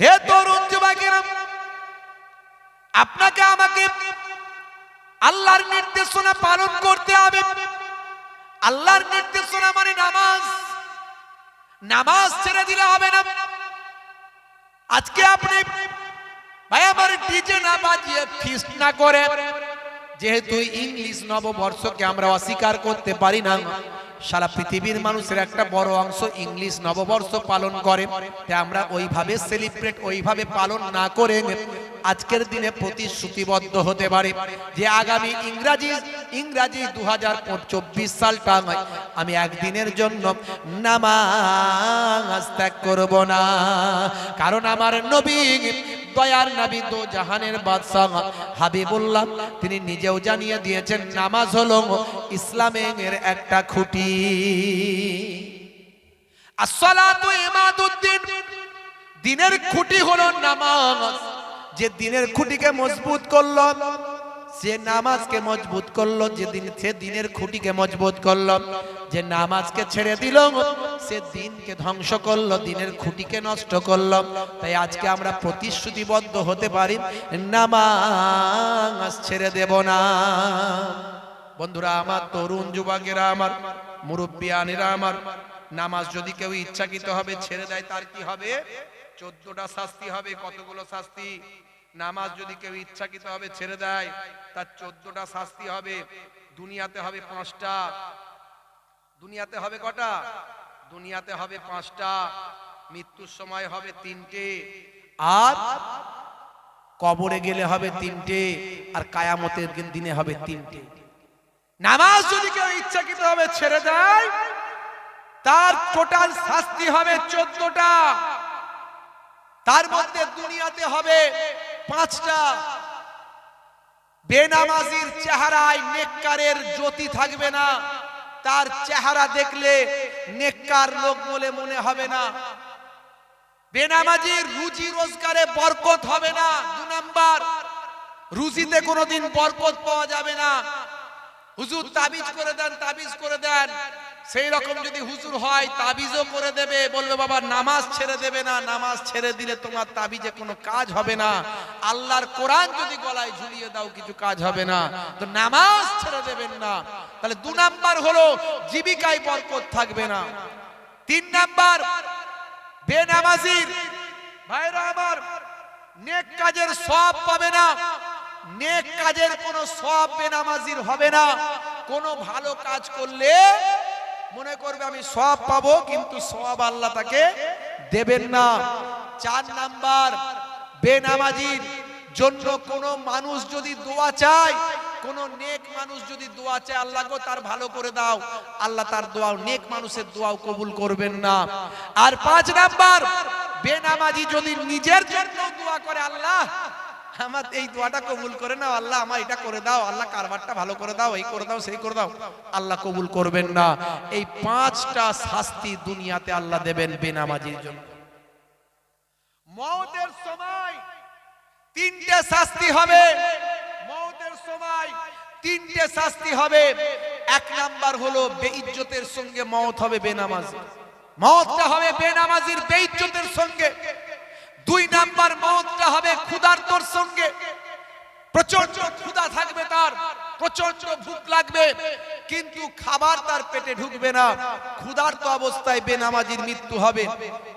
হে তরুণ যুবকেরা, আপনাকে আমাকে আল্লাহর নির্দেশনা পালন করতে হবে। আল্লাহর নির্দেশনা মানে নামাজ। নামাজ ছেড়ে দিলে হবে না। আজকে আপনি ভাই আমার ডিজে না বাজিয়ে ফিস্ট না করে যেহেতু ইংলিশ নববর্ষকে আমরা অস্বীকার করতে পারি না, সারা পৃথিবীর মানুষের একটা বড় অংশ ইংলিশ নববর্ষ পালন করে, তাই আমরা ওইভাবে সেলিব্রেট ওইভাবে পালন না করে আজকের দিনে প্রতিশ্রুতিবদ্ধ হতে পারে যে আগামী ইংরাজি ইংরাজি দু হাজার চব্বিশ সালটা আমি একদিনের জন্য নামাজ ত্যাগ করব না। কারণ আমার নবী দয়ার নাবি দো জাহানের বাদশাহ হাবিবুল্লাহ, তিনি নিজেও জানিয়ে দিয়েছেন, নামাজ হলো ইসলামের একটা খুঁটি। ইমাদুদ্দিন, দিনের খুঁটি হলো নামাজ। যে দিনের খুঁটিকে মজবুত করল সে নামাজকে মজবুত করল যে দিন সে দিনের খুঁটিকে মজবুত করল। যে নামাজকে ছেড়ে দিল, সে দিনকে ধ্বংস করল, দিনের খুঁটিকে নষ্ট করল। তাই আজকে আমরা প্রতিশ্রুতিবদ্ধ হতে পারি, নামাজ ছেড়ে দেব না। বন্ধুরা আমার, তরুণ যুবকেরা আমার মুরব্বিয়ানেরা আমার, নামাজ যদি কেউ ইচ্ছাকৃত হবে ছেড়ে দেয়, তার কি হবে? চোদ্দটা শাস্তি হবে, কতগুলো শাস্তি? নামাজ যদি কেউ ইচ্ছাকৃত হবে ছেড়ে দেয়, তার চোদ্দটা শাস্তি হবে। দুনিয়াতে হবে পাঁচটা। দুনিয়াতে হবে কটা? দুনিয়াতে হবে পাঁচটা। মৃত্যুর সময় হবে তিনটে। আর কবরে গেলে হবে তিনটে। আর কায়ামতের দিনে হবে তিনটে। নামাজ যদি কেউ ইচ্ছাকৃত হবে ছেড়ে দেয়, তার টোটাল শাস্তি হবে চোদ্দটা। তার মধ্যে দুনিয়াতে হবে পাঁচটা বেনামাজির চেহারায় নেককারের জ্যোতি থাকবে না। তার চেহারা দেখলে নেককার লোক বলে মনে হবে না। বেনামাজির রুজি রোজগারে বরকত হবে না। দু নাম্বার, রুজিতে কোনোদিন বরকত পাওয়া যাবে না। হুজুর তাবিজ করে দেন, তাবিজ করে দেন। সেই রকম যদি হুজুর হয়, তাবিজও করে দেবে। বলবে, বাবা, নামাজ ছেড়ে দেবে না। নামাজ ছেড়ে দিলে তোমার তাবিজে কোনো কাজ হবে না। আল্লাহর কোরআন যদি গলায় ঝুলিয়ে দাও, কিছু কাজ হবে না। তো নামাজ ছেড়ে দেবেন না। তাহলে দু নাম্বার হলো, জীবিকায় বরকত থাকবে না। তিন নাম্বার, বেনামাজির ভাইরা আমার, নেক কাজের সব পাবে না। নেক কাজের কোনো সব বেনামাজির হবে না। কোনো ভালো কাজ করলে মনে করবে আমি সব পাবো, কিন্তু সব আল্লাহ তাকে দেবেন না। চার নাম্বার বেনামাজির জন্য কোন মানুষ যদি দোয়া চায়, কোন নেক মানুষ যদি দোয়া চায়, আল্লাহ গো তার ভালো করে দাও। আল্লাহ তার দোয়াও, নেক মানুষের দোয়াও কবুল করবেন না। আর পাঁচ নাম্বার, বেনামাজি যদি নিজের জন্য দোয়া করে আল্লাহ আমার এই দোয়াটা কবুল করে নাও, আল্লাহ আমার এটা করে দাও, আল্লাহ কারবারটা ভালো করে দাও, এই করে দাও, সেই করে দাও। আল্লাহ কবুল করবেন না। এই পাঁচটা শাস্তি দুনিয়াতে আল্লাহ দেবেন বেনামাজির জন্য। মওতের সময় তিনটে শাস্তি হবে। মওতের সময় তিনটে শাস্তি হবে। এক নাম্বার হলো বেইজ্জতের সঙ্গে মওত হবে বেনামাজি। মওতটা হবে বেনামাজির বেইজ্জতের সঙ্গে। দুই নাম্বার মহৎটা হবে ক্ষুধার্তর সঙ্গে। প্রচণ্ড ক্ষুধা থাকবে তার প্রচণ্ড ভুক লাগবে, কিন্তু খাবার তার পেটে ঢুকবে না। ক্ষুধার্ত অবস্থায় বেনামাজির মৃত্যু হবে।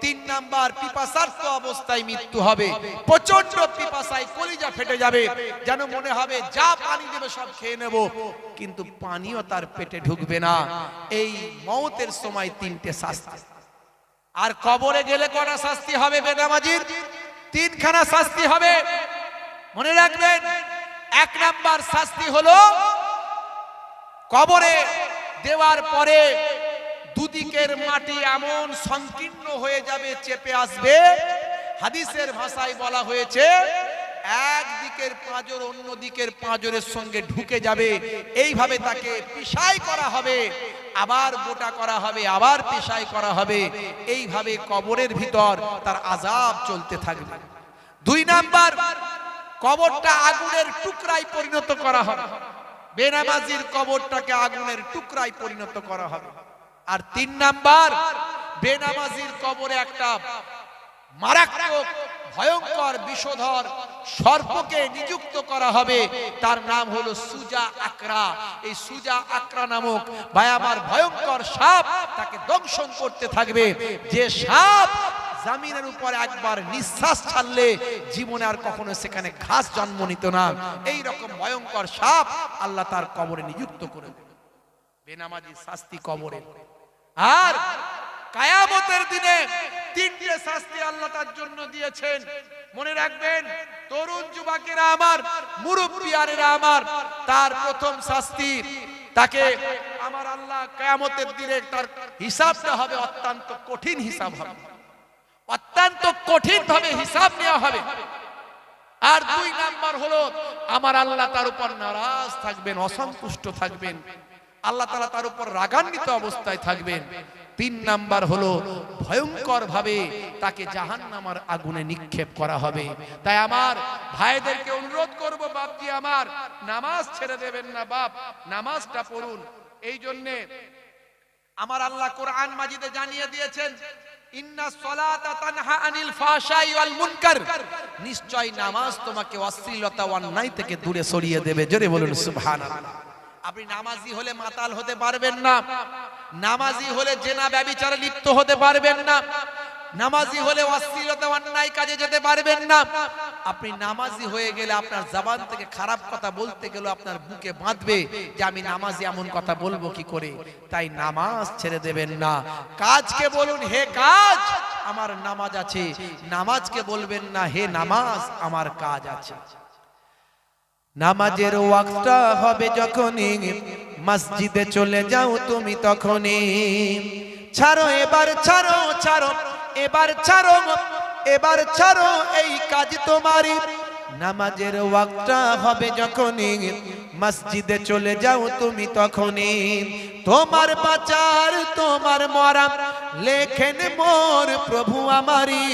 তিন নাম্বার পিপাসার্থ অবস্থায় মৃত্যু হবে। প্রচণ্ড পিপাসায় কলিজা ফেটে যাবে। যেন মনে হবে, যা পানি দেবে সব খেয়ে নেব। কিন্তু পানিও তার পেটে ঢুকবে না। এই মৌতের সময় তিনটে শাস্তি। আর কবরে গেলে কটা শাস্তি হবে বেনামাজির তিনখানা শাস্তি হবে। মনে রাখবেন, এক নাম্বার শাস্তি হলো কবরে দেওয়ার পরে দুদিকের মাটি এমন সংকীর্ণ হয়ে যাবে, চেপে আসবে। হাদিসের ভাষায় বলা হয়েছে, এক দিকের পাঁজর অন্য দিকের পাঁজরের সঙ্গে ঢুকে যাবে। এইভাবে তাকে পিসাই করা হবে। আবার মোটা করা হবে, আবার পেশায় করা হবে। এইভাবে কবরের ভিতর তার আজাব চলতে থাকবে। দুই নাম্বার, কবরটা আগুনের টুকরায় পরিণত করা হবে। বেনামাজির কবরটাকে আগুনের টুকরায় পরিণত করা হবে। আর তিন নাম্বার, বেনামাজির কবরে একটা মারাত্মক, ভয়ঙ্কর বিষধর সর্পকে নিযুক্ত করা হবে। তার নাম হলো সুজা আকরা। এই সুজা আকরা নামক আমার ভয়ঙ্কর সাপ তাকে দংশন করতে থাকবে। যে সাপ জামিনের উপর একবার নিঃশ্বাস ছাড়লে জীবনে আর কখনো সেখানে ঘাস জন্ম নিত না। এই রকম ভয়ঙ্কর সাপ আল্লাহ তার কবরে নিযুক্ত করে। বেনামাজি শাস্তি কবরে। আর কায়ামতের দিনে তিনটে শাস্তি আল্লাহ তার জন্য দিয়েছেন। মনে রাখবেন, তরুণ যুবকেরা আমার মুরব্বিয়ারেরা আমার, তার প্রথম শাস্তি, তাকে আমার আল্লাহ কায়ামতের দিনে তার হিসাবটা হবে অত্যন্ত কঠিন হিসাব হবে। অত্যন্ত কঠিন ভাবে হিসাব নেওয়া হবে। আর দুই নাম্বার হলো, আমার আল্লাহ তার উপর নারাজ থাকবেন, অসন্তুষ্ট থাকবেন। আল্লাহ তাআলা তার উপর রাগান্বিত অবস্থায় থাকবেন। তিন নাম্বার হলো ভয়ঙ্কর ভাবে তাকে জাহান্নামার আগুনে নিক্ষেপ করা হবে। তাই আমার ভাইদেরকে অনুরোধ করব, বাপজি আমার, নামাজ ছেড়ে দেবেন না বাপ, নামাজটা পড়ুন। এই জন্যে আমার আল্লাহ কোরআন মাজিদে জানিয়ে দিয়েছেন নামাজ তোমাকে অশ্লীলতা থেকে দূরে সরিয়ে দেবে। আপনি নামাজি হলে মাতাল হতে পারবেন না। নামাজি হলে জেনা ব্যভিচারে লিপ্ত হতে পারবেন না। নামাজি হলে অশ্লীলতা, অন্যায় কাজে যেতে পারবেন না। আপনি নামাজি হয়ে গেলে আপনার জবান থেকে খারাপ কথা বলতে গেলে আপনার বুকে বাঁধবে যে আমি নামাজি এমন কথা বলব কি করে? তাই নামাজ ছেড়ে দেবেন না। কাজকে বলুন, হে কাজ, আমার নামাজ আছে। নামাজকে বলবেন না, হে নামাজ, আমার কাজ আছে। নামাজের ওয়াক্তটা হবে যখনই। মসজিদে চলে যাও তুমি তখনই। ছাড়ো, এবার ছাড়ো ছাড়ো, এবার ছাড়ো এবার ছাড়ো এই কাজ তোমারই। নামাজের ওয়াক্তটা হবে যখনই। মসজিদে চলে যাও তুমি তখনই। তোমার বাচার তোমার মরা লেখেন মোর প্রভু আমারি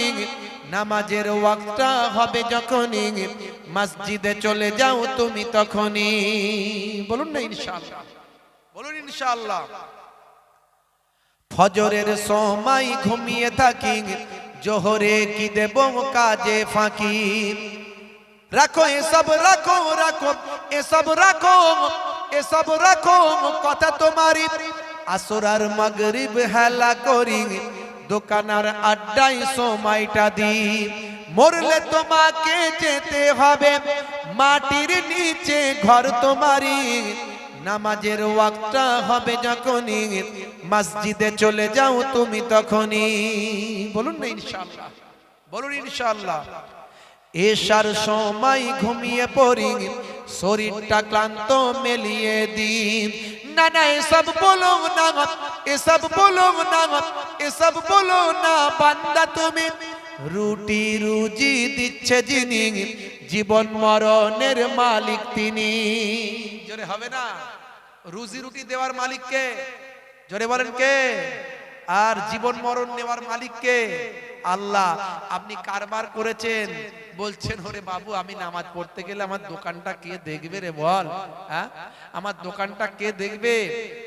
নামাজের ওয়াক্তটা হবে যখনই মসজিদে চলে যাও তুমি তখনই। বলুন না ইনশাআল্লাহ। বলুন ইনশাআল্লাহ। ফজরের সময় ঘুমিয়ে থাকি, জোহরে কি দেব কাজে ফাঁকি। রাখো, এসব রাখো রাখো, এসব রাখো এসব রাখো, কথা তোমারই। আসরার মাগরিব হেলা করি দোকানার আড্ডাই সময়টা দি মরলে তোমাকে যেতে হবে, মাটির নিচে ঘর তোমারই। নামাজের ওয়াক্তটা হবে যখনই, মসজিদে চলে যাও তুমি তখনই। বলুন না ইনশাআল্লাহ, বলুন ইনশাআল্লাহ। এসার সময় ঘুমিয়ে পড়ি, শরীরটা ক্লান্ত মেলিয়ে দিন না না এসব বলো না এসব বলো না এসব বলো না, বান্দা তুমি। রুটি রুজি দিচ্ছে যিনি, জীবন মরণের মালিক তিনি। জোরে হবে না। রুজি রুটি দেওয়ার মালিক কে? জোরে বলেন কে? আর জীবন মরণ নেওয়ার মালিক কে? আল্লাহ, আপনি কারবার করেছেন। বলছেন, ওরে বাবু, আমি নামাজ পড়তে গেলে আমার দোকানটা কে দেখবে রে বল? হ্যাঁ? আমার দোকানটা কে দেখবে?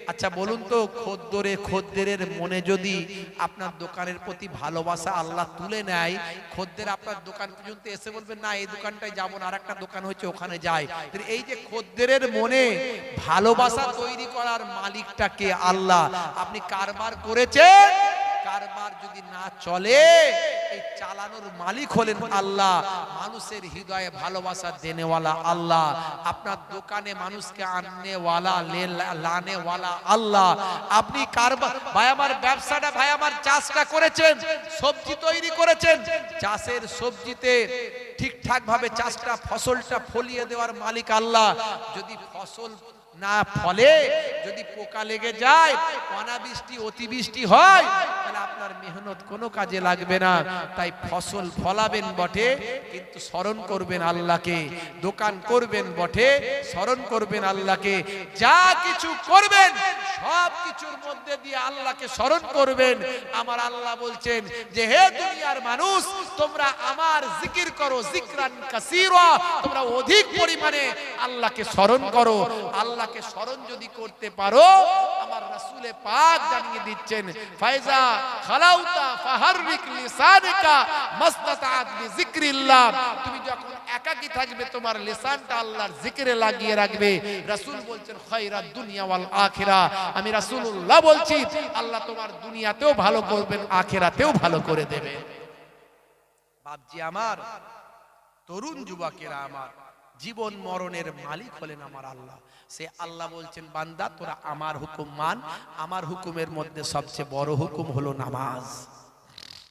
আচ্ছা বলুন তো, খদ্দরে খদ্দের মনে যদি আপনার দোকানের প্রতি ভালোবাসা আল্লাহ তুলে নেয়, খদ্দের আপনার দোকান পর্যন্ত এসে বলবেন না, এই দোকানটায় যাব না আর একটা দোকান হচ্ছে ওখানে তাহলে এই যে খদ্দের মনে ভালোবাসা তৈরি করার মালিকটা কে? আল্লাহ। আপনি কারবার করেছেন কারবার যদি না চলে, এই চালানোর মালিক হলেন আল্লাহ। মানুষের হৃদয়ে ভালোবাসা দেনেওয়ালা আল্লাহ। আপনার দোকানে মানুষকে আননেওয়ালা লানেওয়ালা আল্লাহ। আপনি কারবার ভাই আমার ব্যবসাটা, ভাই আমার চাষটা করেছেন, সবজি তৈরি করেছেন। চাষের সবজিতে ঠিকঠাক ভাবে চাষটা, ফসলটা ফলিয়ে দেওয়ার মালিক আল্লাহ। যদি ফসল না ফলে যদি পোকা লেগে যায় অনাবৃষ্টি অতিবৃষ্টি হয়, তাহলে আপনার মেহনত কোনো কাজে লাগবে না। তাই ফসল ফলাবেন বটে, কিন্তু স্মরণ করবেন আল্লাহকে। দোকান করবেন বটে, স্মরণ করবেন আল্লাহকে। যা কিছু করবেন, সব কিছুর মধ্যে দিয়ে আল্লাহকে স্মরণ করবেন। আমার আল্লাহ বলছেন যে, হে দুনিয়ার মানুষ, তোমরা আমার জিকির করো, জিকরান কাসীরা। তোমরা অধিক পরিমাণে আল্লাহকে স্মরণ করো। আল্লাহকে স্মরণ যদি করতে পারো, আমার রাসূলে পাক জানিয়ে দিচ্ছেন ফায়জা খালাউতা ফাহাররিক লিসানিকা মাসতাতাআত বিযিকরিল্লাহ তুমি যখন একাকী থাকবে, তোমার লিসানটা আল্লাহর জিকিরে লাগিয়ে রাখবে। রাসূল বলছেন খায়রাত দুনিয়া ওয়াল আখিরা। আমি রাসূলুল্লাহ বলছি, আল্লাহ তোমার দুনিয়াতেও ভালো করবেন, আখিরাতেও ভালো করে দেবে। বাপজি আমার, তরুণ যুবকেরা আমার। জীবন মরণের মালিক হলেন আমার আল্লাহ। সে আল্লাহ বলছেন, বান্দা, তোরা আমার হুকুম মান। আমার হুকুমের মধ্যে সবচেয়ে বড় হুকুম হলো নামাজ।